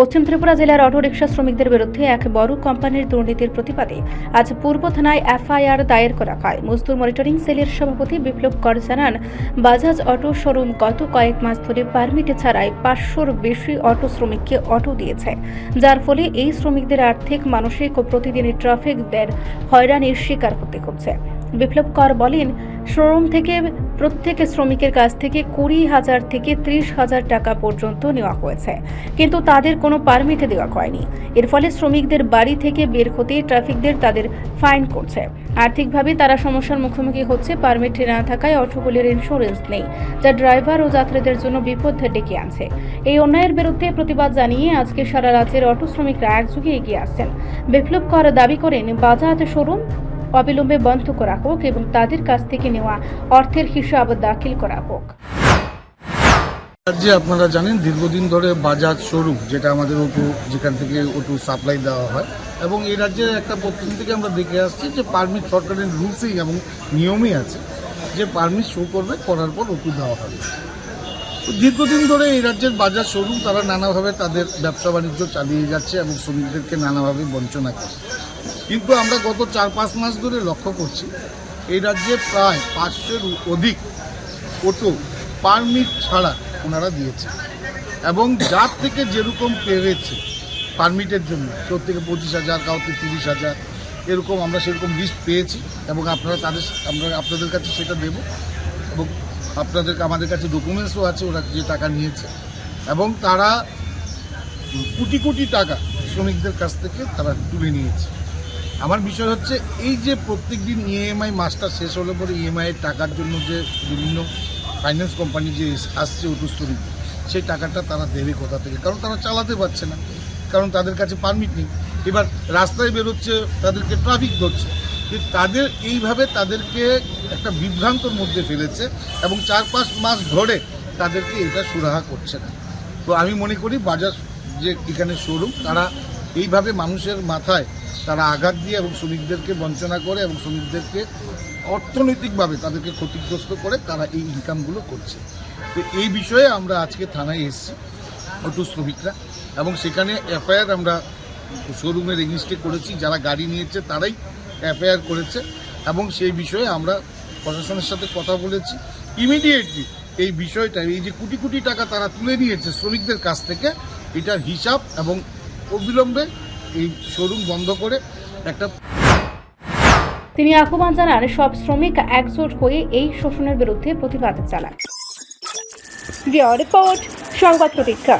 পশ্চিম ত্রিপুরা জেলার অটোরিকশা শ্রমিকদের বিরুদ্ধে এক বড় কোম্পানির দুর্নীতির প্রতিবাদে আজ পূর্ব থানায় এফআইআর দায়ের করা হয়। মজদুর মনিটরিং সেলের সভাপতি বিপ্লব কর জানান, বাজাজ অটো শোরুম গত কয়েক মাস ধরে পারমিট ছাড়াই পাঁচশোর বেশি অটো শ্রমিককে অটো দিয়েছে, যার ফলে এই শ্রমিকদের আর্থিক, মানসিক ও প্রতিদিনের ট্রাফিকদের হয়রানির শিকার হতে হচ্ছে। বিপ্লব কর বলেন শোরুম থেকে প্রত্যেক শ্রমিকের কাছ থেকে কুড়ি হাজার থেকে ত্রিশ হাজার টাকা পর্যন্ত নেওয়া হয়েছে। কিন্তু তাদের কোনো পারমিট দেওয়া হয়নি। এর ফলে শ্রমিকদের বাড়ি থেকে বের হতে ট্রাফিকদের তাদের ফাইন করছে। আর্থিকভাবে তারা সমস্যার মুখোমুখি হচ্ছে পারমিট না থাকায় অটোগুলির ইন্স্যুরেন্স নেই, যা ড্রাইভার ও যাত্রীদের জন্য বিপদ ডেকে আনছে। এই অন্যায়ের বিরুদ্ধে প্রতিবাদ জানিয়ে আজকে সারা রাজ্যের অটো শ্রমিকরা একযোগে এগিয়ে আসছেন। বিপ্লব কর দাবি করেন বাজাজ শোরুম অবিলম্বে বন্ধ করা হোক এবং তাদের কাছ থেকে নেওয়া অর্থের হিসাব দাখিল করা হোক। রাজ্যে আপনারা জানেন, দীর্ঘদিন ধরে বাজাজ শোরুম, যেটা আমাদের অটো যেখান থেকে অটো সাপ্লাই দেওয়া হয়, এবং এই রাজ্যের একটা প্রথম থেকে আমরা দেখে আসছি যে পারমিট সরকারের রুলসেই এবং নিয়মই আছে, যে পারমিট শো করবে, করার পর অটো দেওয়া হবে। দীর্ঘদিন ধরে এই রাজ্যের বাজার শোরুম, তারা নানাভাবে তাদের ব্যবসা বাণিজ্য চালিয়ে যাচ্ছে এবং শ্রমিকদেরকে নানাভাবে বঞ্চনা করে কিন্তু আমরা গত চার পাঁচ মাস ধরে লক্ষ্য করছি, এই রাজ্যে প্রায় পাঁচশোর অধিক অটো পারমিট ছাড়া ওনারা দিয়েছে। এবং যার থেকে যেরকম পেরেছে পারমিটের জন্য কেউ থেকে পঁচিশ হাজার, কাউকে তিরিশ হাজার, এরকম আমরা সেরকম লিস্ট পেয়েছি এবং আপনারা তাদের, আমরা আপনাদের কাছে সেটা দেব এবং আপনাদের আমাদের কাছে ডকুমেন্টসও আছে, ওরা যে টাকা নিয়েছে। এবং তারা কোটি কোটি টাকা শ্রমিকদের কাছ থেকে তারা তুলে নিয়েছে। আমার বিষয় হচ্ছে এই যে প্রত্যেক দিন ইএমআই মাসটা শেষ হলে পরে ইএমআই এর টাকার জন্য যে বিভিন্ন ফাইন্যান্স কোম্পানি যে আসছে অটুস্তরিত সেই টাকাটা তারা দেবে কোথা থেকে? কারণ তারা চালাতে পারছে না। কারণ তাদের কাছে পারমিট নেই। এবার রাস্তায় বেরোচ্ছে, তাদেরকে ট্রাফিক ধরছে। তাদের এইভাবে তাদেরকে একটা বিভ্রান্তর মধ্যে ফেলেছে এবং চার পাঁচ মাস ধরে তাদেরকে এটা সুরাহা করছে না। তো আমি মনে করি বাজাজ যে এখানে শোরুম তারা এইভাবে মানুষের মাথায় তারা আঘাত দিয়ে এবং শ্রমিকদেরকে বঞ্চনা করে এবং শ্রমিকদেরকে অর্থনৈতিকভাবে তাদেরকে ক্ষতিগ্রস্ত করে তারা এই ইনকামগুলো করছে। তো এই বিষয়ে আমরা আজকে থানায় এসেছি, অটো শ্রমিকরা। এবং সেখানে এফআইআর আমরা শোরুমের এগেনস্টে করেছি, যারা গাড়ি নিয়েছে তারাই এফআইআর করেছে। এবং সেই বিষয়ে আমরা প্রশাসনের সাথে কথা বলেছি। ইমিডিয়েটলি এই বিষয়টা, এই যে কোটি কোটি টাকা তারা তুলে নিয়েছে শ্রমিকদের কাছ থেকে, এটার হিসাব এবং অবিলম্বে এই শোরুম বন্ধ করে একটা তিনি আহ্বান জানান, সব শ্রমিক একজোট হয়ে এই শোষণের বিরুদ্ধে প্রতিবাদ চালান। রিপোর্ট, সংবাদ প্রতীক্ষা।